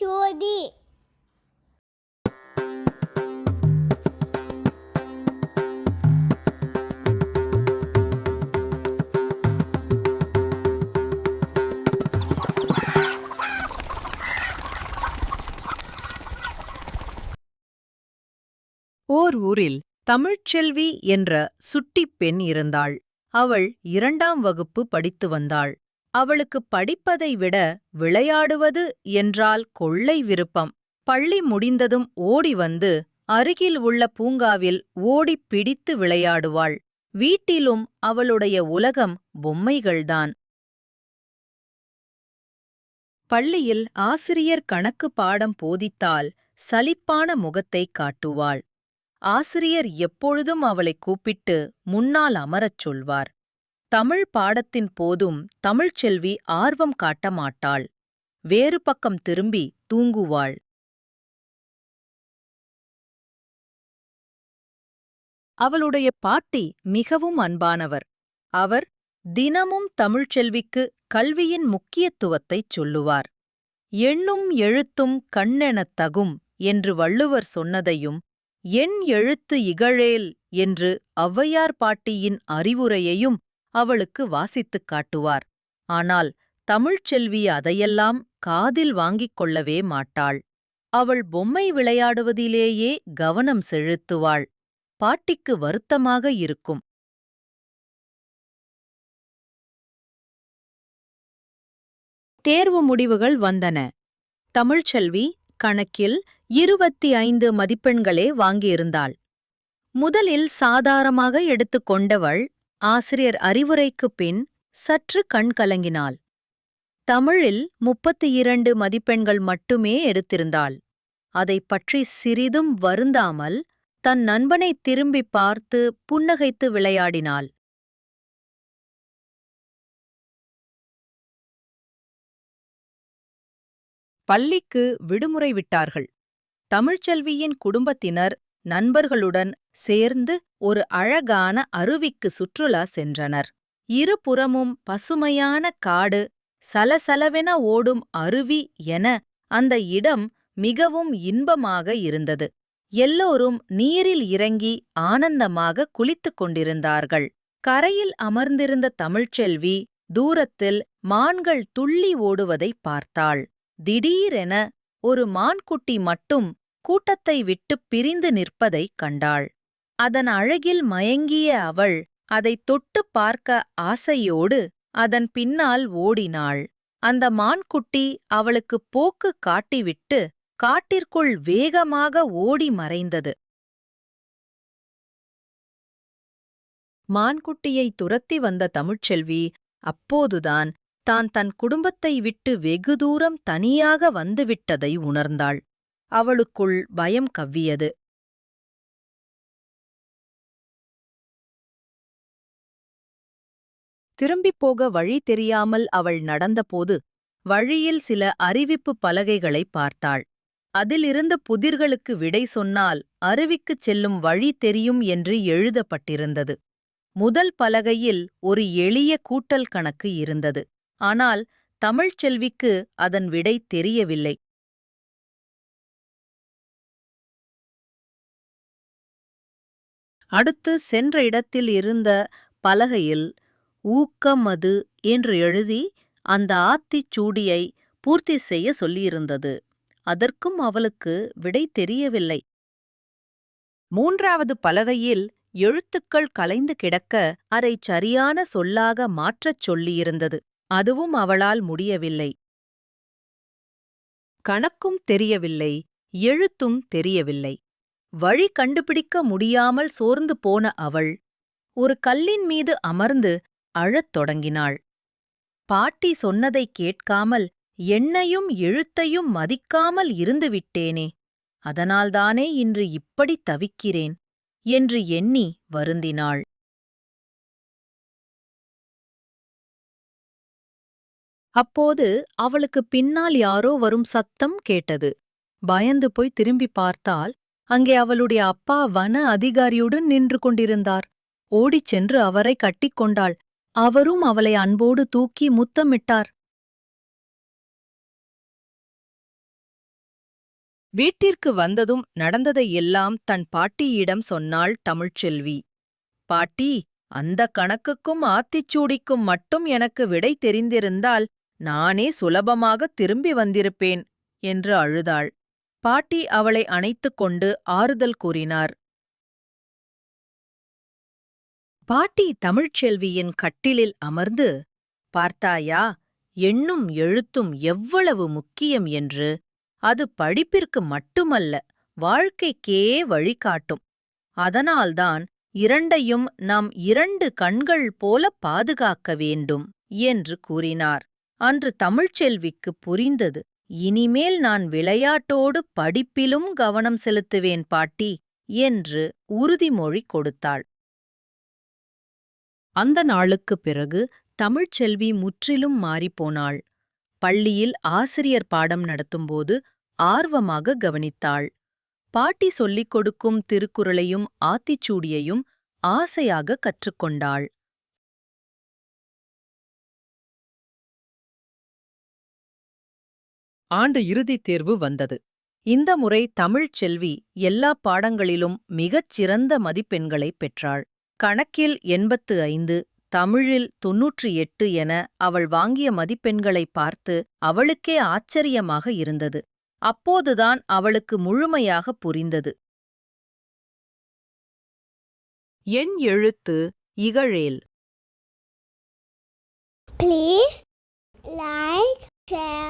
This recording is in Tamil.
ஜோதி. ஓர் ஊரில் தமிழ்ச்செல்வி என்ற சுட்டிப் பெண் இருந்தாள். அவள் இரண்டாம் வகுப்பு படித்து வந்தாள். அவளுக்கு படிப்பதை விட விளையாடுவது என்றால் கொள்ளை விருப்பம். பள்ளி முடிந்ததும் ஓடி வந்து அருகில் உள்ள பூங்காவில் ஓடிப் பிடித்து விளையாடுவாள். வீட்டிலும் அவளுடைய உலகம் பொம்மைகள்தான். பள்ளியில் ஆசிரியர் கணக்கு பாடம் போதித்தால் சலிப்பான முகத்தைக் காட்டுவாள். ஆசிரியர் எப்பொழுதும் அவளைக் கூப்பிட்டு முன்னால் அமரச் சொல்வார். தமிழ் பாடத்தின் போதும் தமிழ்ச்செல்வி ஆர்வம் காட்ட மாட்டாள். வேறு பக்கம் திரும்பி தூங்குவாள். அவளுடைய பாட்டி மிகவும் அன்பானவர். அவர் தினமும் தமிழ்ச்செல்விக்கு கல்வியின் முக்கியத்துவத்தைச் சொல்லுவார். எண்ணும் எழுத்தும் கண்ணெனத் தகும் என்று வள்ளுவர் சொன்னதையும் எண் எழுத்து இகழேல் என்று ஔவையார் பாட்டியின் அறிவுரையையும் அவளுக்கு வாசித்துக் காட்டுவார். ஆனால் தமிழ்ச்செல்வி அதையெல்லாம் காதில் வாங்கிக் கொள்ளவே மாட்டாள். அவள் பொம்மை விளையாடுவதிலேயே கவனம் செலுத்துவாள். பாட்டிக்கு வருத்தமாக இருக்கும். தேர்வு முடிவுகள் வந்தன. தமிழ்ச்செல்வி கணக்கில் இருபத்தி ஐந்து மதிப்பெண்களே வாங்கியிருந்தாள். முதலில் சாதாரணமாக எடுத்துக்கொண்டவள் ஆசிரியர் அறிவுரைக்குப் பின் சற்று கண் கலங்கினாள். தமிழில் முப்பத்தி இரண்டு மதிப்பெண்கள் மட்டுமே எடுத்திருந்தாள். அதைப் பற்றி சிறிதும் வருந்தாமல் தன் நண்பனைத் திரும்பிப் பார்த்து புன்னகைத்து விளையாடினாள். பள்ளிக்கு விடுமுறை விட்டார்கள். தமிழ்ச்செல்வியின் குடும்பத்தினர் நண்பர்களுடன் சேர்ந்து ஒரு அழகான அருவிக்கு சுற்றுலா சென்றனர். இருபுறமும் பசுமையான காடு சலசலவென ஓடும் அருவி என அந்த இடம் மிகவும் இன்பமாக இருந்தது. எல்லோரும் நீரில் இறங்கி ஆனந்தமாக குளித்துக் கொண்டிருந்தார்கள். கரையில் அமர்ந்திருந்த தமிழ்ச்செல்வி தூரத்தில் மான்கள் துள்ளி ஓடுவதைப் பார்த்தாள். திடீரென ஒரு மான்குட்டி மட்டும் கூட்டத்தை விட்டுப் பிரிந்து நிற்பதைக் கண்டாள். அதன் அழகில் மயங்கிய அவள் அதைத் தொட்டுப் பார்க்க ஆசையோடு அதன் பின்னால் ஓடினாள். அந்த மான்குட்டி அவளுக்கு போக்கு காட்டிவிட்டு காட்டிற்குள் வேகமாக ஓடி மறைந்தது. மான்குட்டியை துரத்தி வந்த தமிழ்ச்செல்வி அப்போதுதான் தான் தன் குடும்பத்தை விட்டு வெகு தூரம் தனியாக வந்துவிட்டதை உணர்ந்தாள். அவளுக்குள் பயம் கவ்வியது. திரும்பிப் போக வழி தெரியாமல் அவள் நடந்தபோது வழியில் சில அறிவிப்பு பலகைகளைப் பார்த்தாள். அதிலிருந்த புதிர்களுக்கு விடை சொன்னால் அருவிக்குச் செல்லும் வழி தெரியும் என்று எழுதப்பட்டிருந்தது. முதல் பலகையில் ஒரு எளிய கூட்டல் கணக்கு இருந்தது. ஆனால் தமிழ்ச்செல்விக்கு அதன் விடை தெரியவில்லை. அடுத்து சென்ற இடத்தில் இருந்த பலகையில் ஊக்கமது என்று எழுதி அந்த ஆத்திச் சூடியை பூர்த்தி செய்ய சொல்லியிருந்தது. அதற்கும் அவளுக்கு விடை தெரியவில்லை. மூன்றாவது பலகையில் எழுத்துக்கள் கலைந்து கிடக்க அதை சரியான சொல்லாக மாற்றச் சொல்லியிருந்தது. அதுவும் அவளால் முடியவில்லை. கணக்கும் தெரியவில்லை எழுத்தும் தெரியவில்லை. வழி கண்டுபிடிக்க முடியாமல் சோர்ந்து போன அவள் ஒரு கல்லின் மீது அமர்ந்து அழத் தொடங்கினாள். பாட்டி சொன்னதைக் கேட்காமல் எண்ணையும் எழுத்தையும் மதிக்காமல் இருந்துவிட்டேனே அதனால்தானே இன்று இப்படி தவிக்கிறேன் என்று எண்ணி வருந்தினாள். அப்போது அவளுக்கு பின்னால் யாரோ வரும் சத்தம் கேட்டது. பயந்து போய் திரும்பி பார்த்தால் அங்கே அவளுடைய அப்பா வன அதிகாரியுடன் நின்று கொண்டிருந்தார். ஓடிச் சென்று அவரை கட்டிக்கொண்டாள் அவரும் அவளை அன்போடு தூக்கி முத்தமிட்டார். வீட்டிற்கு வந்ததும் நடந்ததை எல்லாம் தன் பாட்டியிடம் சொன்னாள் தமிழ்ச்செல்வி. பாட்டி அந்த கணக்குக்கும் ஆத்திச்சூடிக்கும் மட்டும் எனக்கு விடை தெரிந்திருந்தால் நானே சுலபமாக திரும்பி வந்திருப்பேன் என்று அழுதாள். பாட்டி அவளை அணைத்துக் கொண்டு ஆறுதல் கூறினார். பாட்டி தமிழ்ச்செல்வியின் கட்டிலில் அமர்ந்து பார்த்தாயா எண்ணும் எழுத்தும் எவ்வளவு முக்கியம் என்று அது படிப்பிற்கு மட்டுமல்ல வாழ்க்கைக்கே வழிகாட்டும். அதனால்தான் இரண்டையும் நாம் இரண்டு கண்கள் போல பாதுகாக்க வேண்டும் என்று கூறினார். அன்று தமிழ்ச்செல்விக்கு புரிந்தது. இனிமேல் நான் விளையாட்டோடு படிப்பிலும் கவனம் செலுத்துவேன் பாட்டி என்று உறுதிமொழி கொடுத்தாள். அந்த நாளுக்குப் பிறகு தமிழ்ச்செல்வி முற்றிலும் மாறிப்போனாள். பள்ளியில் ஆசிரியர் பாடம் நடத்தும்போது ஆர்வமாக கவனித்தாள். பாட்டி சொல்லிக் கொடுக்கும் திருக்குறளையும் ஆத்திச்சூடியையும் ஆசையாக கற்றுக்கொண்டாள். ஆண்டு இறுதித் தேர்வு வந்தது. இந்த முறை தமிழ்ச் செல்வி எல்லா பாடங்களிலும் மிகச் சிறந்த மதிப்பெண்களைப் பெற்றாள். கணக்கில் எண்பத்து ஐந்து தமிழில் தொன்னூற்றி எட்டு என அவள் வாங்கிய மதிப்பெண்களை பார்த்து அவளுக்கே ஆச்சரியமாக இருந்தது. அப்போதுதான் அவளுக்கு முழுமையாக புரிந்தது. என் எழுத்து இகழேல். Please like share